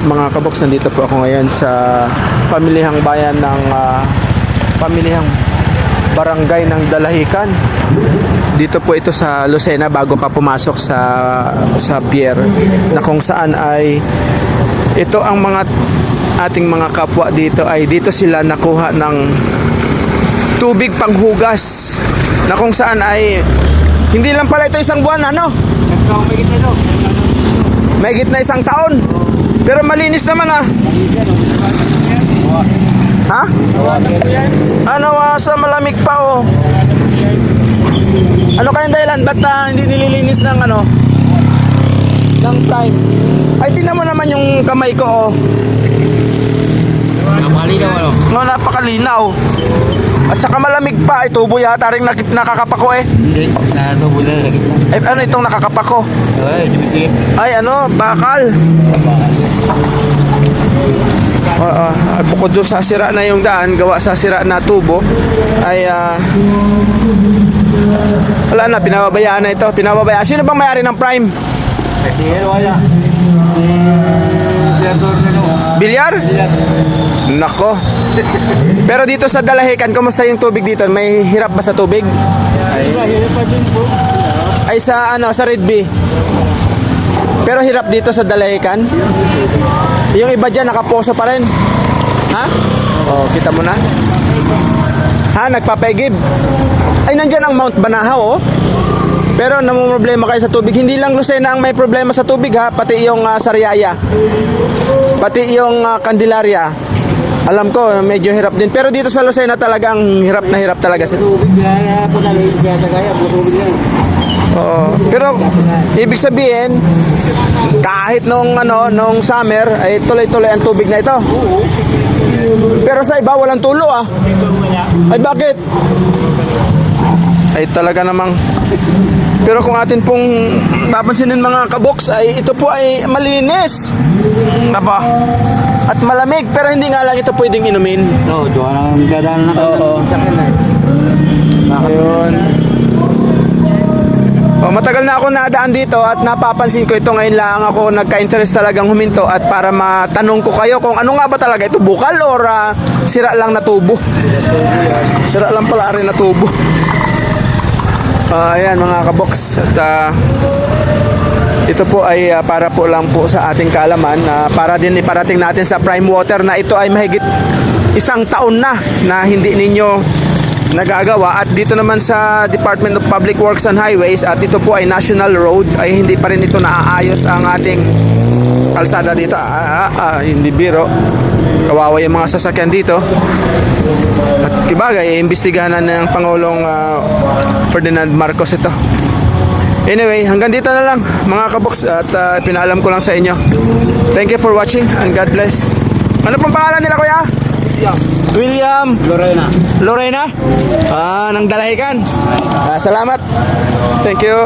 mga kaboks, nandito po ako ngayon sa pamilihang bayan ng ah, pamilihang barangay ng Dalahican. Dito po ito sa Lucena bago ka pumasok sa sa pier na kung saan ay ito ang mga ating mga kapwa dito ay dito sila nakuha ng tubig panghugas na kung saan ay hindi lang pala ito isang buwan ano? May gitna isang taon pero malinis naman ah. Ha? ah nawasa malamig pa oh. Ano kayang dahilan? Ba't ah, hindi nililinis ng ano? Ng prime? Ay tingnan mo naman yung kamay ko oh. Malinaw ano? no, napakalinaw. At saka malamig pa. Ay tubo yata rin. Nakip nakakapako eh. Hindi. Nakatubo na sa gitna. ay ano itong nakakapako Ay, ay ano? Bakal Oo, at bukod doon sa sira na yung daan, gawa sa sira na tubo, ay ah, wala na, pinababayaan na ito, pinababayaan. Sino bang may-ari ng Prime? Bilyar? Nako. Pero dito sa Dalahican, kumusta yung tubig dito? May hirap ba sa tubig? Ay, sa ano, sa Red Bee. Pero hirap dito sa Dalahican? Yung iba dyan, nakaposo pa rin. Ha? Oh, kita mo na? Ha, nagpapegib. Ay, nandyan ang Mount Banahaw, oh. Pero namumroblema kayo sa tubig. Hindi lang Lucena ang may problema sa tubig, ha? Pati yung ah, Sariaya. Pati yung ah, Candelaria. Alam ko, medyo hirap din. Pero dito sa Lucena talagang hirap na hirap talaga sa Tubig po na kaya. Tubig Oo. Pero ibig sabihin kahit nung ano nung summer ay tuloy-tuloy ang tubig na ito. Pero sa iba walang tulo ah. Ay bakit? Ay talaga namang pero kung atin pong papansinin mga kaboks ay ito po ay malinis. Aba. At malamig pero hindi nga lang ito pwedeng inumin. No, doon ang dadaan na Oo. Ayun. Oh, matagal na ako nadaan dito at napapansin ko ito ngayon lang ako nagka-interest talagang huminto at para matanong ko kayo kung ano nga ba talaga ito bukal or ah, sira lang na tubo. Sira lang pala rin na tubo. Ah, ayan mga kaboks at ah, ito po ay ah, para po lang po sa ating kaalaman na para din iparating natin sa Prime Water na ito ay mahigit isang taon na na hindi ninyo nagagawa at dito naman sa Department of Public Works and Highways at ito po ay National Road ay hindi pa rin ito naaayos ang ating kalsada dito ah, ah, ah, hindi biro kawawa yung mga sasakyan dito at kibagay iimbestigahan na ng Pangulong ah, Ferdinand Marcos ito Anyway, hanggang dito na lang mga kaboks at ah, pinaalam ko lang sa inyo. Thank you for watching and God bless. Ano pong pangalan nila kuya? William Lorena. Lorena? Ah, ng Dalahican. Ah, salamat. Thank you.